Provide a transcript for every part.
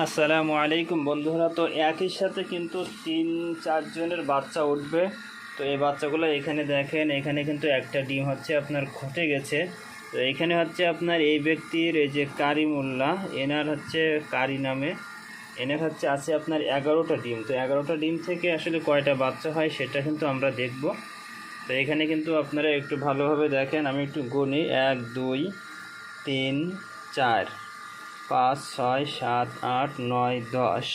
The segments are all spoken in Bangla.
আসসালামু আলাইকুম বন্ধুরা। তো একই সাথে কিন্তু তিন চারজনের বাচ্চা উঠবে। তো এই বাচ্চাগুলো এখানে দেখেন, এখানে কিন্তু একটা ডিম হচ্ছে আপনার ঘটে গেছে। তো এখানে হচ্ছে আপনার এই ব্যক্তির এই যে কারিমুল্লাহ, এনার হচ্ছে কারি নামে। এনার হচ্ছে আছে আপনার এগারোটা ডিম। তো এগারোটা ডিম থেকে আসলে কয়টা বাচ্চা হয় সেটা কিন্তু আমরা দেখব। তো এখানে কিন্তু আপনারা একটু ভালোভাবে দেখেন, আমি একটু গুনি। এক, দুই, তিন, চার। পাঁচ, ছয়, সাত, আট, নয়, দশ।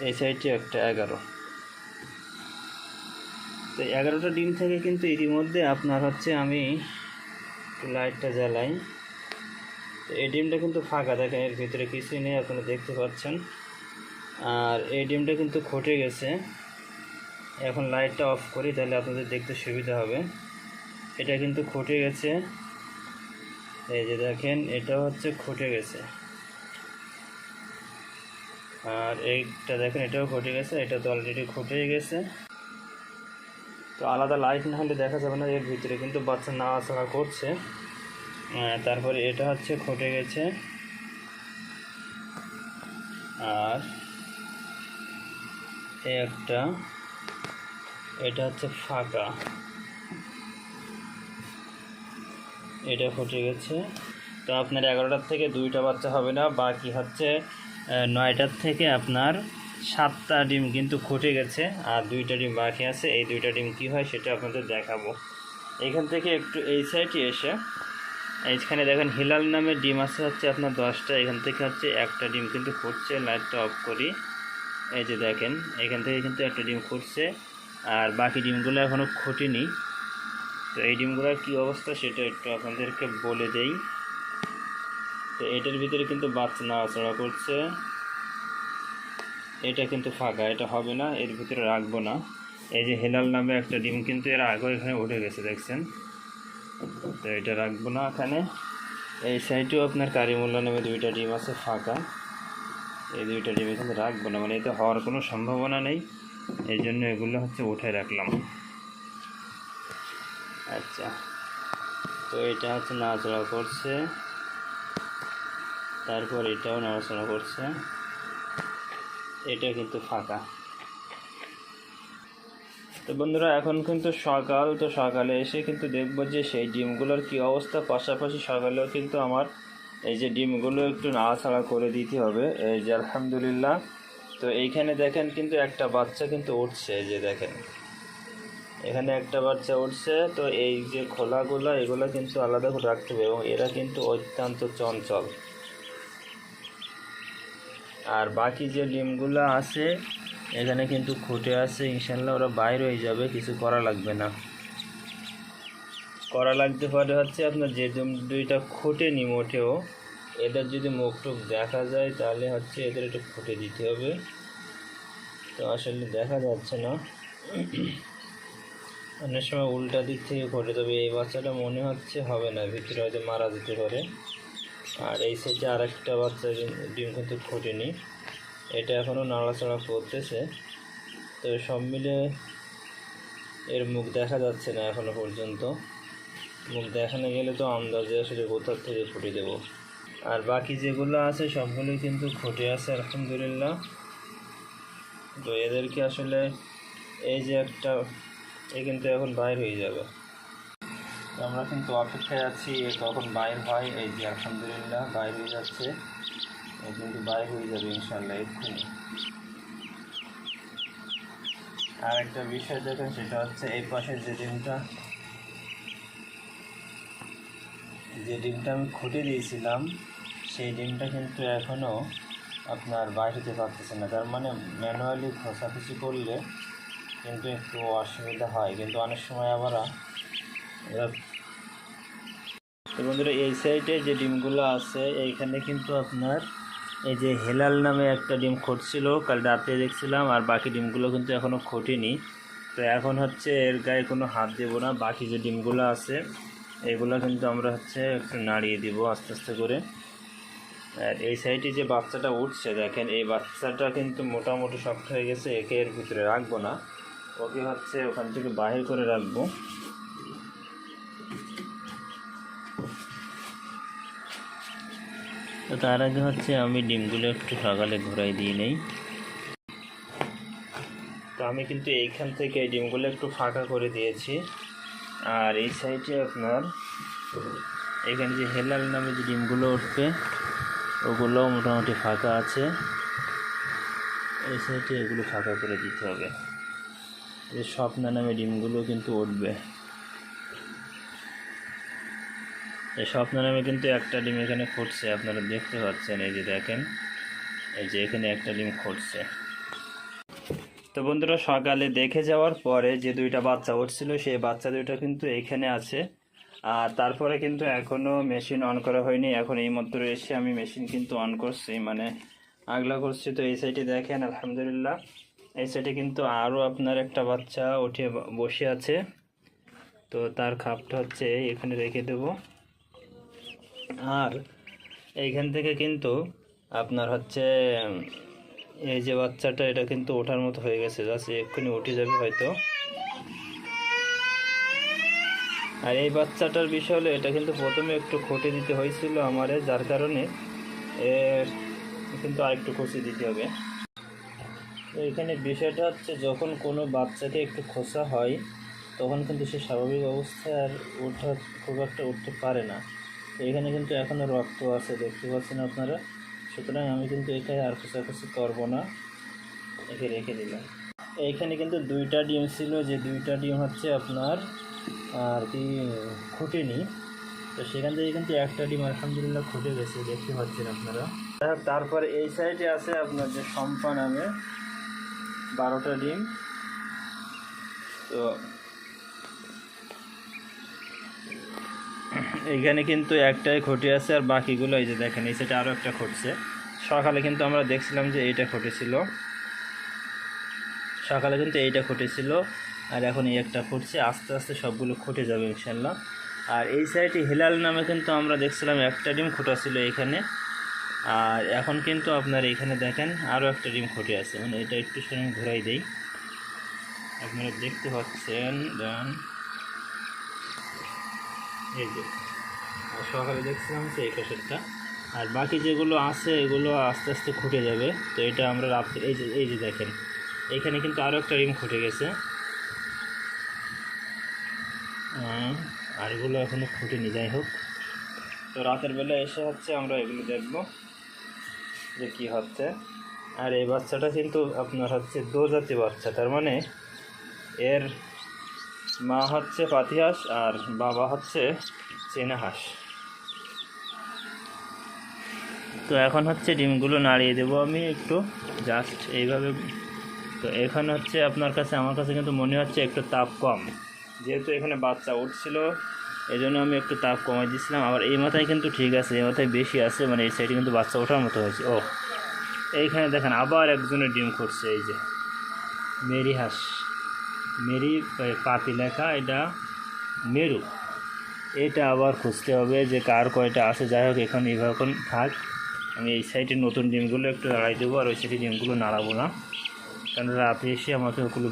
এই সাইডে একটা এগারো। তো এগারোটা ডিম থেকে কিন্তু ইতিমধ্যে আপনার হচ্ছে আমি লাইটটা জ্বালাই। তো এই ডিমটা কিন্তু ফাঁকা, দেখেন এর ভিতরে কিছুই নেই, আপনারা দেখতে পাচ্ছেন। আর এই ডিমটা কিন্তু খটে গেছে। এখন লাইটটা অফ করি, তাহলে আপনাদের দেখতে সুবিধা হবে। এটা কিন্তু খটে গেছে। এই যে দেখেন এটা হচ্ছে খুঁটে গেছে। আর এইটা দেখেন এটাও ঘটে গেছে এটা তো অলরেডি ঘটেই গেছে। তো আলাদা লাইট না হলে দেখা যাবে না এর ভিতরে কিন্তু বাচ্চা নাড়াচাড়া করছে। আহ, তারপরে এটা হচ্ছে ঘটে গেছে। আর একটা এটা হচ্ছে ফাঁকা। এটা ফুটে গেছে। তো আপনার এগারোটার থেকে দুইটা বাচ্চা হবে না বাকি হচ্ছে নয়টার থেকে আপনার সাতটা ডিম কিন্তু ফুটে গেছে, আর দুইটা ডিম বাকি আছে। এই দুইটা ডিম কি হয় সেটা আপনাদের দেখাবো। এখান থেকে একটু এই সাইডে এসে, এইখানে দেখেন হিলাল নামের ডিম আছে হচ্ছে আপনার দশটা, এখান থেকে হচ্ছে একটা ডিম কিন্তু ফুটছে লাইটটা অফ করি। এই যে দেখেন, এখান থেকে কিন্তু একটা ডিম ফুটছে আর বাকি ডিমগুলো এখনও খুঁটিনি। তো এই ডিমগুলোর কী অবস্থা সেটা একটু আপনাদেরকে বলে দেই। তো এটার ভিতরে কিন্তু বাচ্চা নাড়াচাড়া করছে। এটা কিন্তু ফাঁকা, এটা হবে না, এর ভিতরে রাখব না। এই যে হেলাল নামে একটা ডিম কিন্তু এর আগে এখানে উঠে গেছে, দেখছেন? তো এটা রাখব না এখানে। এই সাইডেও আপনার কারিমুল্লা নামে দুইটা ডিম আছে ফাঁকা। এই দুইটা ডিম এখানে রাখব না মানে এতে হওয়ার কোনো সম্ভাবনা নেই। এই জন্য এগুলো হচ্ছে উঠে রাখলাম। আচ্ছা। তো এটা হচ্ছে নাচড়া করছে। তারপর এটাও নাড়াচড়া করছে। এটা কিন্তু ফাঁকা। তো বন্ধুরা, এখন কিন্তু সকাল, তো সকালে এসে কিন্তু দেখব যে সেই ডিমগুলোর কি অবস্থা। পাশাপাশি সকালেও কিন্তু আমার এই যে ডিমগুলো একটু নাড়াচাড়া করে দিতে হবে। এই যে আলহামদুলিল্লাহ। তো এইখানে দেখেন কিন্তু একটা বাচ্চা কিন্তু উঠছে, এই যে দেখেন। এখানে একটা বাচ্চা উঠছে, তো এই যে খোলাগুলো, এগুলো কিন্তু আলাদা করে রাখতে হবে এবং এরা কিন্তু অত্যন্ত চঞ্চল। আর বাকি যে ডিমগুলো আছে, এখানে কিন্তু খুঁটে আছে ইনশাল্লাহ ওরা বাইরে হয়ে যাবে, কিছু করা লাগবে না। করা লাগতে পারে হচ্ছে আপনার যে ডিম দুইটা খুঁটে নি মোটেও, এদের যদি মুখ টুক দেখা যায়, তাহলে হচ্ছে এদের একটু খুঁটে দিতে হবে। তো আসলে দেখা যাচ্ছে না। অনেক সময় উল্টা দিক থেকে ঘটে তবে এই বাচ্চাটা মনে হচ্ছে হবে না, ভিতরে হয়তো মারা যেতে পারে। আর এই সাইডে আর একটা বাচ্চা ডিম ডিম কিন্তু ফোটেনি। এটা এখনও নাড়াচাড়া করতেছে। তো সব মিলে এর মুখ দেখা যাচ্ছে না এখনও পর্যন্ত। মুখ দেখানো গেলে তো আন্দাজে আসলে কোথার থেকে ফুটে দেবো। আর বাকি যেগুলো আছে সবগুলোই কিন্তু ফুটে আছে, আলহামদুলিল্লাহ। তো এদেরকে আসলে এই যে একটা, এ কিন্তু এখন বাইর হয়ে যাবে। তো আমরা কিন্তু অপেক্ষায় আছি কখন বাইর হয়। এই যে আলহামদুলিল্লাহ, বাইর হয়ে যাচ্ছে। এ কিন্তু বাইর হয়ে যাবে ইনশাল্লাহ এক্ষুনি। আর একটা বিষয় দেখেন, সেটা হচ্ছে এই পাশে যে ডিমটা যে ডিমটা আমি খুঁটে দিয়েছিলাম, সেই ডিমটা কিন্তু এখনও আপনার বাইর হতে পারতেছে না। তার মানে ম্যানুয়ালি খোসাখুচি করলে কিন্তু একটু অসুবিধা হয়। কিন্তু অনেক সময় আবার তো বন্ধুরা, এই সাইডে যে ডিমগুলো আছে, এইখানে কিন্তু আপনার এই যে হেলাল নামে একটা ডিম খুঁটছিল কাল রাতে দেখছিলাম, আর বাকি ডিমগুলো কিন্তু এখনও খুঁটিনি। তো এখন হচ্ছে এর গায়ে কোনো হাত দেবো না, বাকি যে ডিমগুলো আছে, এগুলো কিন্তু আমরা হচ্ছে একটু নাড়িয়ে দিব আস্তে আস্তে করে। আর এই সাইডে যে বাচ্চাটা উঠছে, দেখেন, এই বাচ্চাটা কিন্তু মোটামুটি শক্ত হয়ে গেছে, একে এর ভিতরে রাখব না। ওকে হচ্ছে ওখান থেকে বাহির করে রাখব। তো তার আগে হচ্ছে আমি ডিমগুলো একটু সকালে ঘোরাই দিয়ে নেই। তো আমি কিন্তু এইখান থেকে এই ডিমগুলো একটু ফাঁকা করে দিয়েছি। আর এই সাইডে আপনার এখানে যে হেলাল নামে যে ডিমগুলো উঠবে, ওগুলোও মোটামুটি ফাঁকা আছে। এই সাইডে এগুলো ফাঁকা করে দিতে হবে। এই স্বপ্না নামে ডিমগুলো কিন্তু উঠবে। এই স্বপ্ন নামে কিন্তু একটা ডিম এখানে ফুটছে আপনারা দেখতে পাচ্ছেন, এই যে দেখেন, এই যে এখানে একটা ডিম ফুটছে তো বন্ধুরা, সকালে দেখে যাওয়ার পরে যে দুইটা বাচ্চা উঠছিল, সেই বাচ্চা দুইটা কিন্তু এখানে আছে। আর তারপরে কিন্তু এখনও মেশিন অন করা হয়নি, এখন এই মাত্র এসে আমি মেশিন কিন্তু অন করছি মানে আগলা করছি। তো এই সাইডে দেখেন, আলহামদুলিল্লাহ, এই সাইডে কিন্তু আরও আপনার একটা বাচ্চা উঠে বসে আছে। তো তার খাপটা হচ্ছে, এখানে রেখে দেবো। আর এইখান থেকে কিন্তু আপনার হচ্ছে, এই যে বাচ্চাটা, এটা কিন্তু ওঠার মতো হয়ে গেছে। জাস্ট এক্ষুনি উঠে যাবে হয়তো। আর এই বাচ্চাটার বিষয় হলো, এটা কিন্তু প্রথমে একটু খটে দিতে হয়েছিল আমারে, যার কারণে এর কিন্তু আরেকটু খসে দিতে হবে। এখানে বিষয়টা হচ্ছে, যখন কোনো বাচ্চাকে একটু খোসা হয়, তখন কিন্তু সে স্বাভাবিক অবস্থায় আর ওঠা খুব একটা উঠতে পারে না। এখানে কিন্তু এখনও রক্ত আছে দেখতে পাচ্ছেন আপনারা? সুতরাং আমি কিন্তু এখানে আর খোঁচাখুচি করব না। একে রেখে দিলাম। এইখানে কিন্তু দুইটা ডিম ছিল যে দুইটা ডিম হচ্ছে আপনার আর কি খুঁটেনি। তো সেখান থেকে কিন্তু একটা ডিম আলহামদুলিল্লাহ খুঁটে গেছে দেখতে পাচ্ছেন আপনারা। হোক, এই সাইডে আছে আপনার যে সম্পা নামে বারোটা ডিম। তো এইখানে কিন্তু একটাই খটি আছে আর বাকিগুলো এই যে দেখেন, এই সাইডে আরও একটা খটছে। সকালে কিন্তু আমরা দেখছিলাম যে এইটা ঘটেছিল সকালে কিন্তু এইটা ঘটেছিল আর এখন এই একটা ফুটছে আস্তে আস্তে সবগুলো খুঁটে যাবে ইনশাল্লাহ আর এই সাইডে হেলাল নামে কিন্তু আমরা দেখছিলাম একটা ডিম খোটা ছিল এখানে। আর এখন কিন্তু আপনার এখানে দেখেন আরও একটা ডিম খুঁটে আছে। মানে এটা একটু সময় ঘোরাই দেই। আপনারা দেখতে পাচ্ছেন এই যে সকালে দেখছিলাম যে এই পাশেরটা আর বাকি যেগুলো আছে, এগুলো আস্তে আস্তে খুঁটে যাবে। তো এটা আমরা রাত্রে, এই যে এই যে দেখেন, এখানে কিন্তু আরও একটা রিম খুঁটে গেছে। আর এগুলো এখনও খুঁটেনি, যাই হোক। তো রাতের বেলা এসে হচ্ছে আমরা এগুলো দেখব, যে কী হচ্ছে। আর এই বাচ্চাটা কিন্তু আপনার হচ্ছে দোজাতি বাচ্চা, তার মানে এর মা হচ্ছে পাতি হাঁস আর বাবা হচ্ছে চেনা হাঁস তো এখন হচ্ছে ডিমগুলো নাড়িয়ে দেবো আমি একটু জাস্ট এইভাবে। তো এখানে হচ্ছে আপনার কাছে, আমার কাছে কিন্তু মনে হচ্ছে একটু তাপ কম। যেহেতু এখানে বাচ্চা উঠছিল এই জন্য আমি একটু তাপ কমাই দিয়েছিলাম। আবার এই মাথায় কিন্তু ঠিক আছে, এই মাথায় বেশি আছে মানে এই সাইডে কিন্তু বাচ্চা ওঠার মতো হয়েছে। ও এইখানে দেখেন আবার একজনের ডিম করছে এই যে মেরি হাঁস। মেরি পাতি লেখা, এটা মেরু। এটা আবার খুঁজতে হবে যে কার কয়টা আছে। যাই হোক, এখন এখন থাক আমি এই সাইডে নতুন ডিমগুলো একটু নাড়াই দেবো আর ওই সাইডে ডিমগুলো নাড়াবো না। কারণ রাতে এসে আমাকে ওগুলো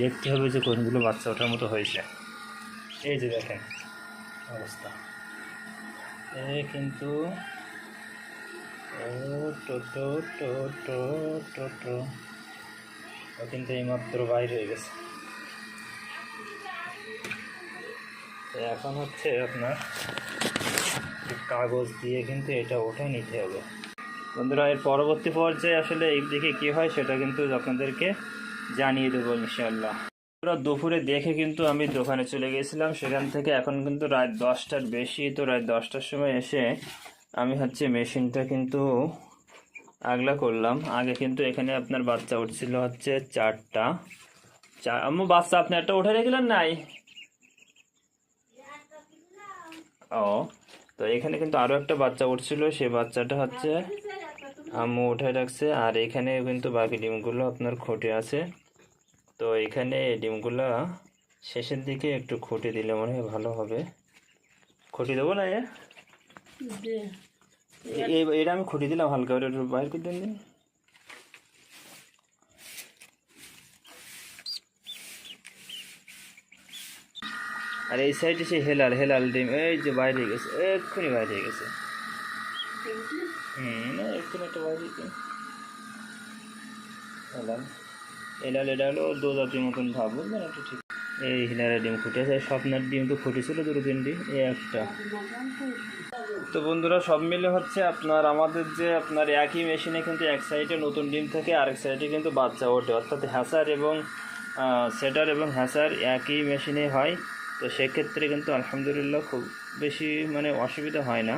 দেখতে হবে যে কোনগুলো বাচ্চা ওঠার মতো হয়েছে। এই যে দেখেন অবস্থা। এ কিন্তু ও কিন্তু এইমাত্র বাইরে হয়ে গেছে। এখন হচ্ছে আপনার কাগজ দিয়ে কিন্তু এটা উঠে নিতে হবে। বন্ধুরা, এর পরবর্তী পর্যায়ে আসলে এই দিকে কী হয় সেটা কিন্তু আপনাদেরকে জানিয়ে দেবো ইনশাল্লাহ আমরা দুপুরে দেখে কিন্তু আমি দোকানে চলে গেছিলাম। সেখান থেকে এখন কিন্তু রাত দশটার বেশি, তো রাত দশটার সময় এসে আমি হচ্ছে মেশিনটা কিন্তু আগলা করলাম। আগে কিন্তু এখানে আপনার বাচ্চা উঠছিল হচ্ছে চারটা। চার আম্মু, বাচ্চা আপনি একটা উঠে রেখেলেন নাই? ও তো এখানে কিন্তু আরও একটা বাচ্চা উঠছিল সেই বাচ্চাটা হচ্ছে আম্মু উঠে রাখছে আর এখানে কিন্তু বাকি ডিমগুলো আপনার খুঁটে আছে। তো এখানে এই ডিমগুলো শেষের দিকে একটু খুঁটে দিলে মনে হয় ভালো হবে। খুঁটি দেবো না এ- এটা আমি খুঁটি দিলাম হালকা করে একটু বাইর করে দিন আর এই সাইডে সেই হেলাল হেলাল ডিম, এই যে বাইরে গেছে, এক্ষুনি বাইরে গেছে। এলাল এটা হলো দো মতন ঠিক। এই ডিম স্বপ্নের ডিম তো দুটো এই একটা। তো বন্ধুরা, সব মিলে হচ্ছে আপনার, আমাদের যে আপনার একই মেশিনে কিন্তু এক সাইডে নতুন ডিম থাকে, আরেক সাইডে কিন্তু বাচ্চা ওঠে। অর্থাৎ হ্যাসার এবং সেটার এবং হ্যাসার একই মেশিনে হয়। তো সেক্ষেত্রে কিন্তু আলহামদুলিল্লাহ খুব বেশি মানে অসুবিধা হয় না।